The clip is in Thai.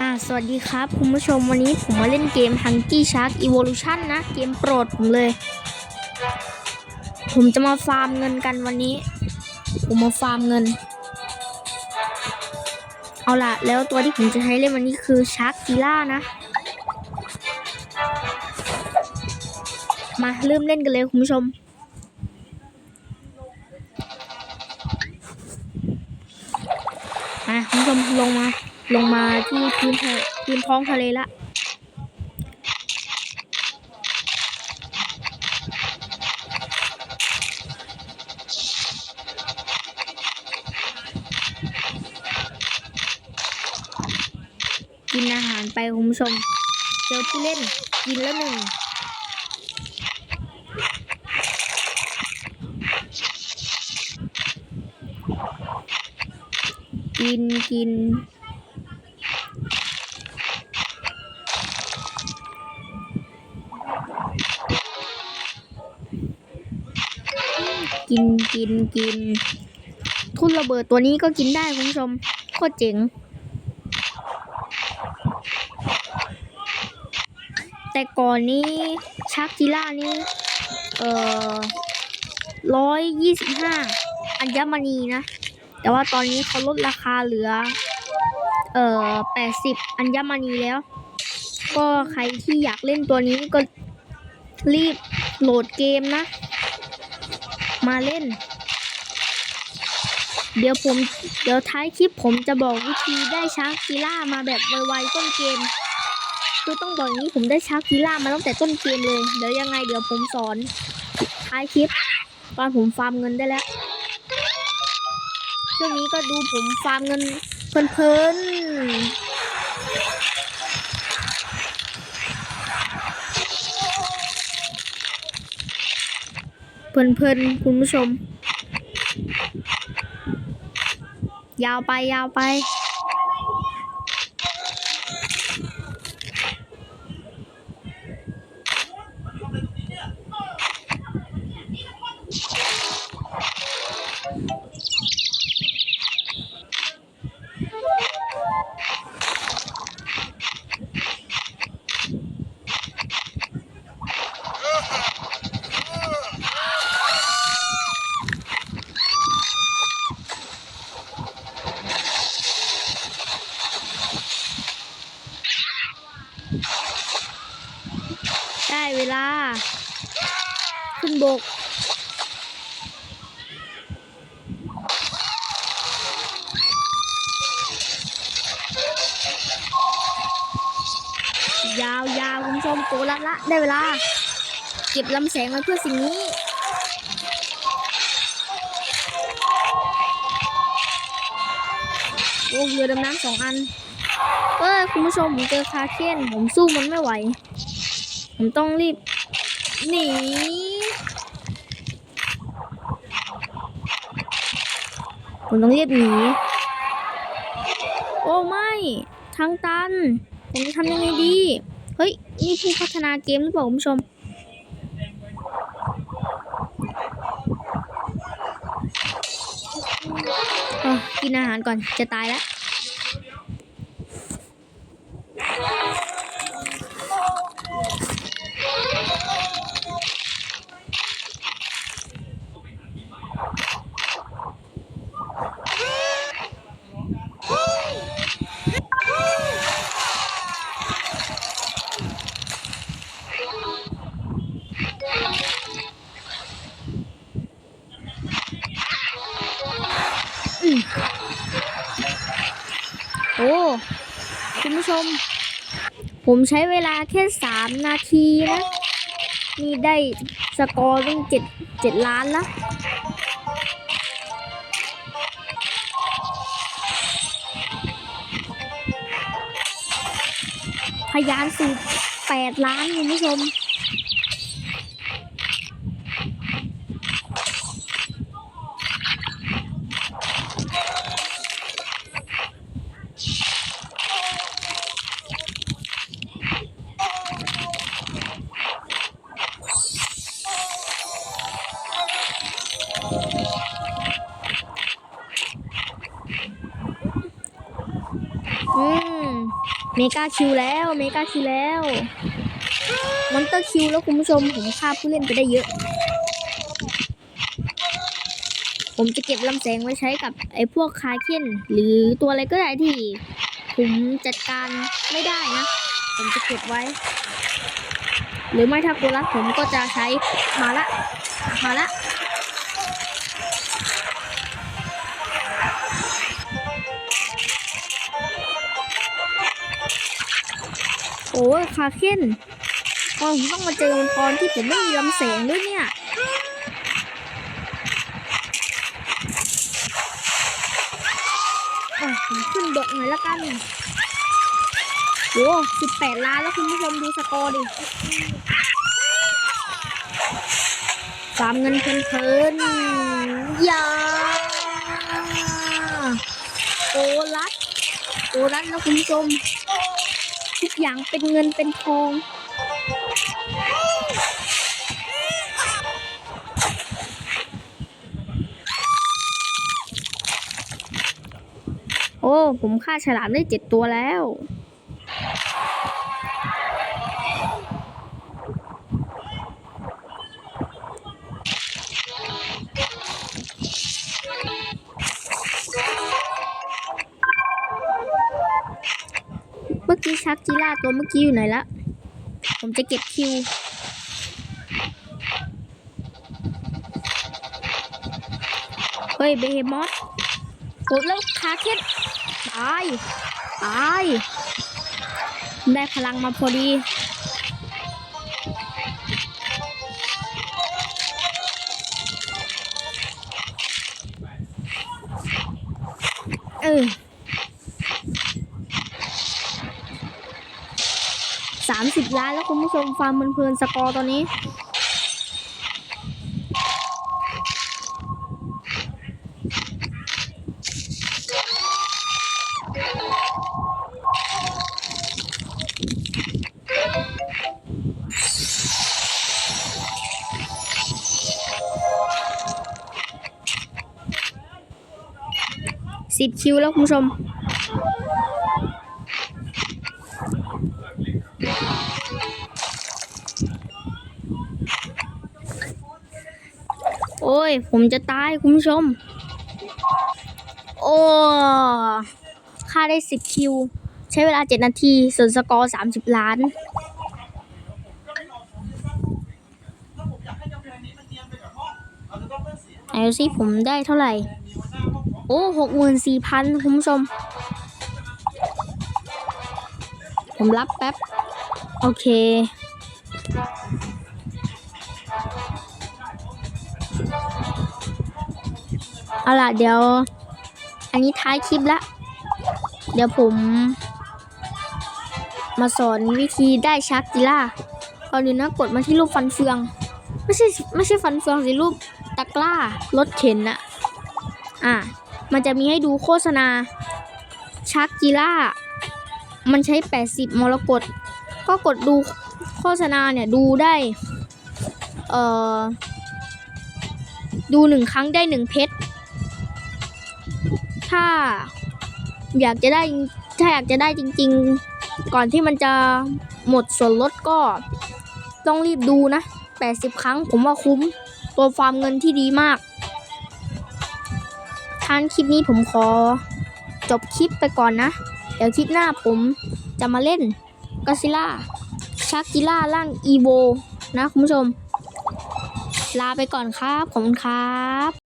อ่าสวัสดีครับ คุณผู้ชมวันนี้ผมมาเล่นเกม Hungry Shark Evolution นะ เกมโปรดผมเลย ผมจะมาฟาร์มเงินกันวันนี้ ผมมาฟาร์มเงิน เอาล่ะ แล้วตัวที่ผมจะใช้เล่นวันนี้คือ Shark g i l a นะ มาเริ่มเล่นกันเลยคุณผู้ชมมาคุณผู้ชมลงมา ลงมาที่พื้นทะพื้นท้องทะเลละกินอาหารไปคุณผู้ชม เจอผู้เล่นกินแล้วหนึ่งกินกิน กินกินกิน ทุนระเบิดตัวนี้ก็กินได้คุณผู้ชม โคตรเจ๋ง แต่ก่อนนี้ชักจิล่านี่เอ่อร้อยยี่สิบห้าอัญมณีนะ แต่ว่าตอนนี้เขาลดราคาเหลือ เอ่อแปดสิบอัญมณีแล้ว ก็ใครที่อยากเล่นตัวนี้ก็รีบโหลดเกมนะ มาเล่น เดี๋ยวผมเดี๋ยวท้ายคลิปผมจะบอกวิธีได้ชาร์กกีล่ามาแบบไวๆต้นเกม คือต้องบอกอย่างนี้ผมได้ชาร์กกีล่ามาตั้งแต่ต้นเกมเลย เดี๋ยวยังไงเดี๋ยวผมสอน ท้ายคลิป ตอนผมฟาร์มเงินได้แล้วช่วงนี้ก็ดูผมฟาร์มเงินเพลินๆ เพลินๆคุณผู้ชม ยาวไปยาวไป บก ยาวยาวคุณผู้ชมโกละละ ได้เวลา เก็บลำแสงมาเพื่อสิ่งนี้โอ้เรือดำน้ำสองอัน เอ้คุณผู้ชมผมเจอคาเคนผมสู้มันไม่ไหว ผมต้องรีบหนี ผมต้องรีบหนี โอ้ไม่ทางตัน ผมจะทำยังไงดี เฮ้ย นี่ผู้พัฒนาเกมหรือเปล่าคุณผู้ชม กินอาหารก่อนจะตายแล้ว ชม ผมใช้เวลาแค่สามนาทีนะ นี่ได้สกอร์ตั้งเจ็ดเจ็ดล้านละพยานสูตรแปดล้านคุณผู้ชม เมกาคิวแล้ว เมกาคิวแล้วมอนเตอร์คิวแล้วคุณผู้ชมผมฆ่าผู้เล่นไปได้เยอะ ผมจะเก็บลำแสงไว้ใช้กับไอ้พวกคาเคนหรือตัวอะไรก็ได้ที่ ผมจัดการไม่ได้นะ ผมจะเก็บไว้ หรือไม่ถ้าโกลัสผมก็จะใช้มาละ มาละ อ้คาเคนตอนผมต้องมาเจอมันตอนที่ผมไม่มีลำแสงด้วยเนี่ยผมขึ้นบกหน่อยละกันโอ้สิบแปดล้านแล้วคุณผู้ชมดูสกอร์ดิสามเงินเพลินๆอยาโอรัสโอรัสนะคุณผู้ชม ทุกอย่างเป็นเงินเป็นทอง โอ้ ผมฆ่าฉลามได้เจ็ดตัวแล้ว ชักจิล่าตัวเมื่อกี้อยู่ไหนละผมจะเก็บคิวเฮ้ยเบเฮมอสกดแล้วคาเคนตายตายได้พลังมาพอดีเออามสิบล้านแล้วคุณผู้ชมฟาร์มเพลินๆสกอร์ตอนนี้ สิบคิวแล้วคุณผู้ชม อ้ย ผมจะตายคุณผู้ชม โอ้ค่าได้สิบคิว ใช้เวลาเจ็ดนาทีส่วนสกอร์สามสิบล้านไหนสิผมได้เท่าไหร่ โอ้หกหมื่นสี่พันคุณผู้ชม ผมรับแป๊บ โอเค เอาล่ะเดี๋ยว อันนี้ท้ายคลิปละ เดี๋ยวผม มาสอนวิธีได้ชาร์กจิล่าก่อนอื่นนะกดมาที่รูปฟันเฟือง ไม่ใช่ไม่ใช่ฟันเฟืองสิรูปตะกร้ารถเข็นอะอะ มันจะมีให้ดูโฆษณาชาร์กจิล่า มันใช้ 80 มรกต ก็กดดูโฆษณาเนี่ยดูได้ เอ่อ ดูหนึ่งครั้งได้หนึ่งเพชร ถ้า อยากจะได้ถ้าอยากจะได้จริง ๆ ก่อนที่มันจะหมดส่วนลดก็ต้องรีบดูนะ 80 ครั้งผมว่าคุ้ม ตัวฟาร์มเงินที่ดีมากท่านคลิปนี้ผมขอจบคลิปไปก่อนนะ เดี๋ยวคลิปหน้าผมจะมาเล่นก d ซิล่าชักจิล่าร่างอีโวนะคุณผู้ชม ลาไปก่อนครับ ขอบคุณครับ